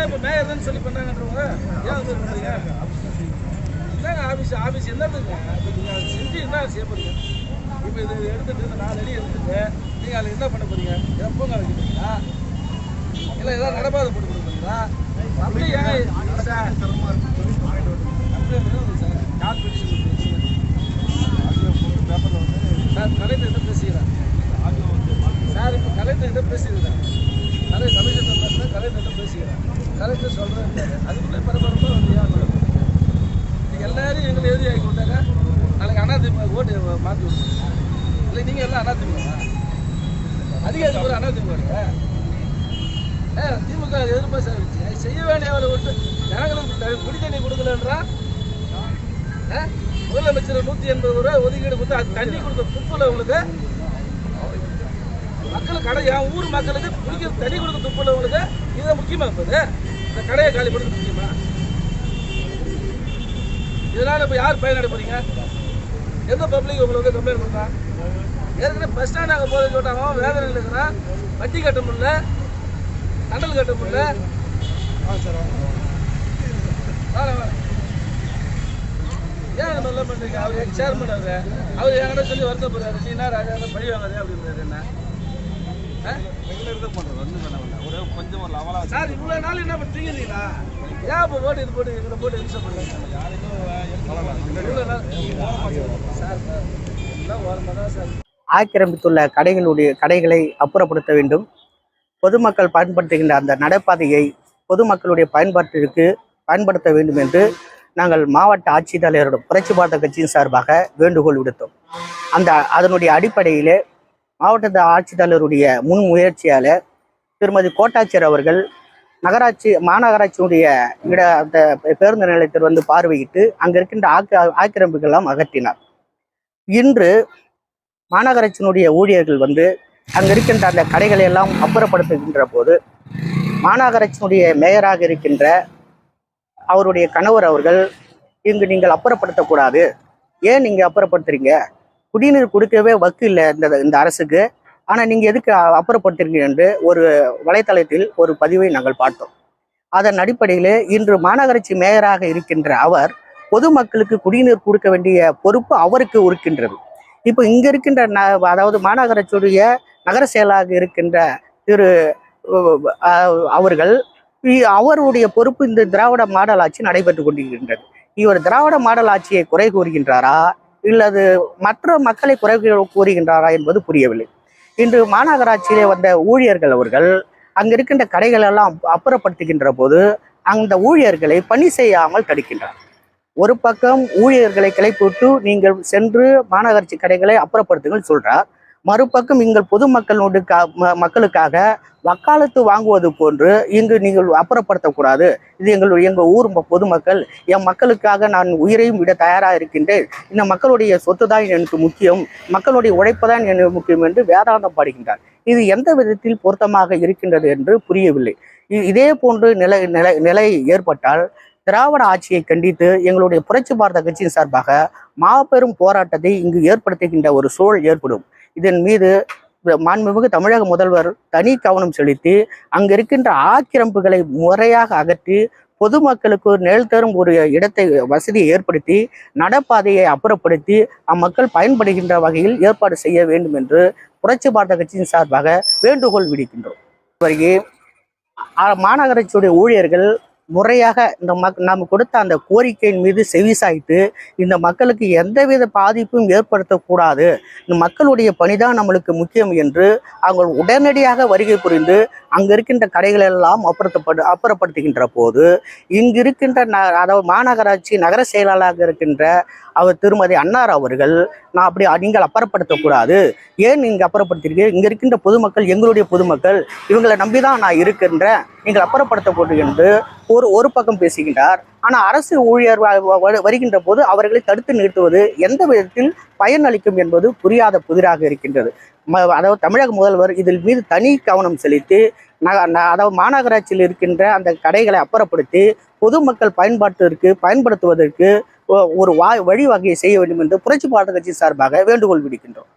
தான் இப்போ மேயர்னு சொல்லி பண்ணாங்கன்றவங்க ஏன் வந்து பண்ணுறீங்க என்னங்க ஆஃபீஸ் ஆஃபீஸ் என்னதுங்க? இப்போ நீங்கள் அதை செஞ்சு என்ன செய்ய போறீங்க? இப்போ இது எடுத்துகிட்டு இந்த நாலு அடி எடுத்துட்டு நீங்கள் அதில் என்ன பண்ண போகிறீங்க போறீங்க எப்போங்க வைக்கிறீங்களா இல்லை ஏதாவது நடப்பாதை போட்டு கொடுக்குறீங்களா அப்படி ஏங்க சார்? அப்படியே விடுங்க சார். யார் பெட்டிஷன் சார். கலைஞர்கிட்ட பேசுகிறேன் சார் இப்போ கலைஞர் கலைஞர்கிட்ட பேசியிருக்கிறேன் கலை கமிஷனர் கலைஞர் கலைஞர்கிட்ட பேசிக்கிறேன். கலைஞர் சொல்கிறேன் அதுக்குள்ளே பரபரப்பாக வந்து ஏன் நீங்கள் எல்லாரும் எங்களை எழுதி ஆக்கி கொண்டாங்க நாளைக்கு அண்ணாதிமுக ஓட்டு மாற்றி விடுவோம் இல்லை நீங்கள் எல்லாம் அண்ணாதிமுகவா அதிகாரி கூட அண்ணாதிமுக ஏ திமுக எதிர்ப்பு சார் செய்ய வேண்டியவரை விட்டு ஜனங்களுக்கு குடி தண்ணி கொடுக்கலன்றா? ஆ? முதலமைச்சர் நூற்றி எண்பது ரூபா ஒதுக்கீடு கொடுத்து அது தண்ணி கொடுத்த துப்புல உங்களுக்கு மக்களுக்கு கடை என் ஊர் மக்களுக்கு குடிக்கிற தண்ணி கொடுக்க துப்புல இதுதான் இது முக்கியமா இருப்பது இந்த கடையை காலி பண்ணுறது முக்கியமா? இதனால இப்போ யார் பயனடை போகிறீங்க எந்த பப்ளிக் உங்களுக்கு வந்து கம்ப்ளைண்ட் பண்ணுறா ஏற்கனவே பஸ் ஸ்டாண்ட் அங்கே போகிறது சொல்லிட்டாங்க அவன் வேதனையில் இருக்கிறான் வட்டி கட்ட முடியல. கண்டல் கட்ட முடியல. ஏன் இந்த மாதிரிலாம் பண்ணுறீங்க அவர் சேர்மன் அவர். அவர் என்கிட்ட சொல்லி வருத்தப்படுறாரு. சீனா ராஜா பழி வாங்காதே அப்படின்றாரு என்ன? சார் இவ்வளோ நாள் என்ன ஏன் இப்போ இது போட்டு போட்டு பண்ணுறீங்க சார் எல்லாம் ஓரமாக தான் சார். ஆக்கிரமித்துள்ள கடைகளுடைய கடைகளை அப்புறப்படுத்த வேண்டும். பொதுமக்கள் பயன்படுத்துகின்ற அந்த நடைபாதையை பொதுமக்களுடைய பயன்பாட்டிற்கு பயன்படுத்த வேண்டும் என்று நாங்கள் மாவட்ட ஆட்சித்தலைவரோட புரட்சி பாரத கட்சியின் சார்பாக வேண்டுகோள் விடுத்தோம். அந்த அதனுடைய அடிப்படையிலே மாவட்ட ஆட்சித்தலைவருடைய முன் முயற்சியால் திருமதி கோட்டாட்சியர் அவர்கள் நகராட்சி மாநகராட்சியினுடைய இட அந்த பேருந்து நிலையத்தில் வந்து பார்வையிட்டு அங்கே இருக்கின்ற ஆக்க ஆக்கிரமிப்புகளெல்லாம் அகற்றினார். இன்று மாநகராட்சியினுடைய ஊழியர்கள் வந்து அங்கே இருக்கின்ற அந்த கடைகளை எல்லாம் அப்புறப்படுத்துகின்ற போது மாநகராட்சியினுடைய மேயராக இருக்கின்ற அவருடைய கணவர் அவர்கள் இங்கு நீங்கள் அப்புறப்படுத்தக்கூடாது. ஏன் நீங்கள் அப்புறப்படுத்துறீங்க? குடிநீர் கொடுக்கவே வக்கு இல்லை இந்த இந்த அரசுக்கு. ஆனால் நீங்கள் எதுக்கு அப்புறப்படுத்துறீங்க என்று ஒரு வலைத்தளத்தில் ஒரு பதிவை நாங்கள் பார்த்தோம். அதன் அடிப்படையில் இன்று மாநகராட்சி மேயராக இருக்கின்ற அவர் பொதுமக்களுக்கு குடிநீர் கொடுக்க வேண்டிய பொறுப்பு அவருக்கு இருக்கின்றது. இப்போ இங்க இருக்கின்ற ந- அதாவது மாநகராட்சியுடைய நகர செயலாக இருக்கின்ற திரு அவர்கள் அவருடைய பொறுப்பு இந்த திராவிட மாடல் ஆட்சி நடைபெற்று கொண்டிருக்கின்றது. இவர் திராவிட மாடல் ஆட்சியை குறை கூறுகின்றாரா? இல்லது மற்ற மக்களை குறை கூறுகின்றாரா என்பது புரியவில்லை. இன்று மாநகராட்சியிலே வந்த ஊழியர்கள் அவர்கள் அங்க இருக்கின்ற கடைகள் எல்லாம் அப்புறப்படுத்துகின்ற போது அந்த ஊழியர்களை பணி செய்யாமல் தடுக்கின்றார். ஒரு பக்கம் ஊழியர்களை கிளைப்போட்டு நீங்கள் சென்று மாநகராட்சி கடைகளை அப்புறப்படுத்துங்கள் சொல்றார். மறுபக்கம் எங்கள் பொதுமக்களோடு கா- ம- மக்களுக்காக வக்காலத்து வாங்குவது போன்று இங்கு நீங்கள் அப்புறப்படுத்தக்கூடாது. இது எங்களுடைய எங்கள் ஊர் பொதுமக்கள். என் மக்களுக்காக நான் உயிரையும் விட தயாராக இருக்கின்றேன். இந்த மக்களுடைய சொத்து தான் எனக்கு முக்கியம். மக்களுடைய உழைப்பு தான் எனக்கு முக்கியம் என்று வேதாந்தம் பாடுகின்றார். இது எந்த விதத்தில் பொருத்தமாக இருக்கின்றது என்று புரியவில்லை. இதே போன்று நிலை நிலை நிலை ஏற்பட்டால் திராவிட ஆட்சியை கண்டித்து எங்களுடைய புரட்சி பாரத கட்சியின் சார்பாக மாபெரும் போராட்டத்தை இங்கு ஏற்படுத்துகின்ற ஒரு சூழல் ஏற்படும். இதன் மீது மாண்புமிகு தமிழக முதல்வர் தனி கவனம் செலுத்தி அங்கு இருக்கின்ற ஆக்கிரமிப்புகளை முறையாக அகற்றி பொதுமக்களுக்கு ஒரு நிழல் தரும் ஒரு இடத்தை வசதியை ஏற்படுத்தி நடப்பாதையை அப்புறப்படுத்தி அம்மக்கள் பயன்படுகின்ற வகையில் ஏற்பாடு செய்ய வேண்டும் என்று புரட்சி பாரத கட்சியின் சார்பாக வேண்டுகோள் விடுக்கின்றோம். வரையே மாநகராட்சியுடைய ஊழியர்கள் முறையாக இந்த மக் நாம் கொடுத்த அந்த கோரிக்கையின் மீது செவிசாய்த்து இந்த மக்களுக்கு எந்தவித பாதிப்பும் ஏற்படுத்தக்கூடாது. இந்த மக்களுடைய பணிதான் நம்மளுக்கு முக்கியம் என்று அவங்க உடனடியாக வருகை புரிந்து அங்கே இருக்கின்ற கடைகள் எல்லாம் அப்புறத்தப்படு அப்புறப்படுத்துகின்ற போது இங்கு இருக்கின்ற ந அதாவது மாநகராட்சி நகர செயலாளராக இருக்கின்ற அவர் திருமதி அன்னார் அவர்கள் நான் அப்படி நீங்கள் அப்புறப்படுத்தக்கூடாது. ஏன் நீங்கள் அப்புறப்படுத்திருக்கீங்க? இங்கே இருக்கின்ற பொதுமக்கள் எங்களுடைய பொதுமக்கள் இவங்களை நம்பிதான் நான் இருக்கின்றேன். நீங்கள் அப்புறப்படுத்தக்கூடும் என்று ஒரு ஒரு பக்கம் பேசுகின்றார். ஆனால் அரசு ஊழியர் வ- வருகின்ற போது அவர்களை தடுத்து நிறுத்துவது எந்த விதத்தில் பயனளிக்கும் என்பது புரியாத புதிராக இருக்கின்றது. அதாவது தமிழக முதல்வர் இதில் மீது தனி கவனம் செலுத்தி ந- அதாவது மாநகராட்சியில் இருக்கின்ற அந்த கடைகளை அப்புறப்படுத்தி பொதுமக்கள் பயன்பாட்டிற்கு பயன்படுத்துவதற்கு ஒ- ஒரு வா வழிவகையை செய்ய வேண்டும் என்று புரட்சி பாரத கட்சி சார்பாக வேண்டுகோள் விடுக்கின்றோம்.